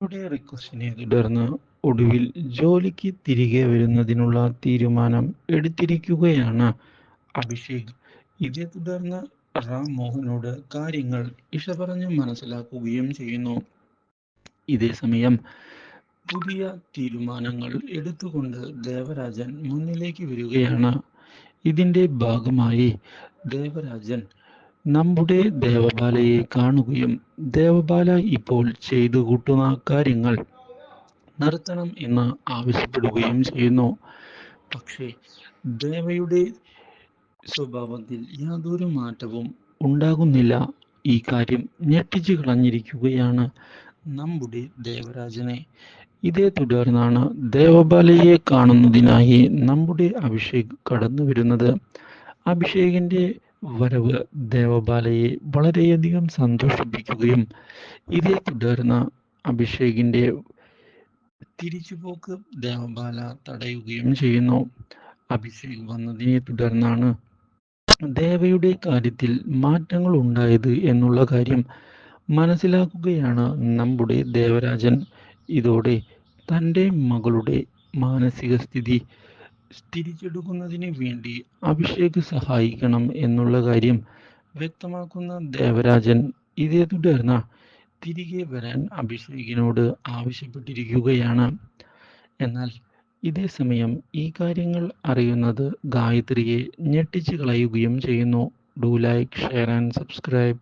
യുടെ റിക്വസ്റ്റിനെ തുടർന്ന് ഒടുവിൽ ജോലിക്ക് തിരികെ വരുന്നതിനുള്ള തീരുമാനം എടുത്തിരിക്കുകയാണ് അഭിഷേക്. ഇതേ തുടർന്ന് റാം മോഹനോട് കാര്യങ്ങൾ ഇഷ പറഞ്ഞ് മനസ്സിലാക്കുകയും ചെയ്യുന്നു. ഇതേ സമയം പുതിയ തീരുമാനങ്ങൾ എടുത്തുകൊണ്ട് ദേവരാജൻ മുന്നിലേക്ക് വരികയാണ്. ഇതിന്റെ ഭാഗമായി ദേവരാജൻ നമ്മുടെ ദേവബാലയെ കാണുകയും ദേവബാല ഇപ്പോൾ ചെയ്തു കൂട്ടുന്ന കാര്യങ്ങൾ നിർത്തണം എന്ന് ആവശ്യപ്പെടുകയും ചെയ്യുന്നു. പക്ഷേ ദേവയുടെ സ്വഭാവത്തിൽ യാതൊരു മാറ്റവും ഉണ്ടാകുന്നില്ല. ഈ കാര്യം ഞെട്ടിച്ചു കളഞ്ഞിരിക്കുകയാണ് നമ്മുടെ ദേവരാജനെ. ഇതേ തുടർന്നാണ് ദേവബാലയെ കാണുന്നതിനായി നമ്മുടെ അഭിഷേക് കടന്നു വരുന്നത് അഭിഷേകിന്റെ വരവ് ദേവബാലയെ വളരെയധികം സന്തോഷിപ്പിക്കുകയും ഇതേ തുടർന്ന് അഭിഷേകിന്റെ തിരിച്ചുപോക്ക് ദേവബാല തടയുകയും ചെയ്യുന്നു. അഭിഷേക് വന്നതിനെ തുടർന്നാണ് ദേവയുടെ കാര്യത്തിൽ മാറ്റങ്ങൾ ഉണ്ടായത് എന്നുള്ള കാര്യം മനസ്സിലാക്കുകയാണ് നമ്മുടെ ദേവരാജൻ. ഇതോടെ തന്റെ മകളുടെ മാനസിക സ്ഥിതി തിരിച്ചെടുക്കുന്നതിന് വേണ്ടി അഭിഷേക് സഹായിക്കണം എന്നുള്ള കാര്യം വ്യക്തമാക്കുന്ന ദേവരാജൻ ഇതേ തുടർന്ന് തിരികെ വരാൻ അഭിഷേകിനോട് ആവശ്യപ്പെട്ടിരിക്കുകയാണ്. എന്നാൽ ഇതേ സമയം ഈ കാര്യങ്ങൾ അറിയുന്നത് ഗായത്രിയെ ഞെട്ടിച്ചു കളയുകയും ചെയ്യുന്നു. Do like share and subscribe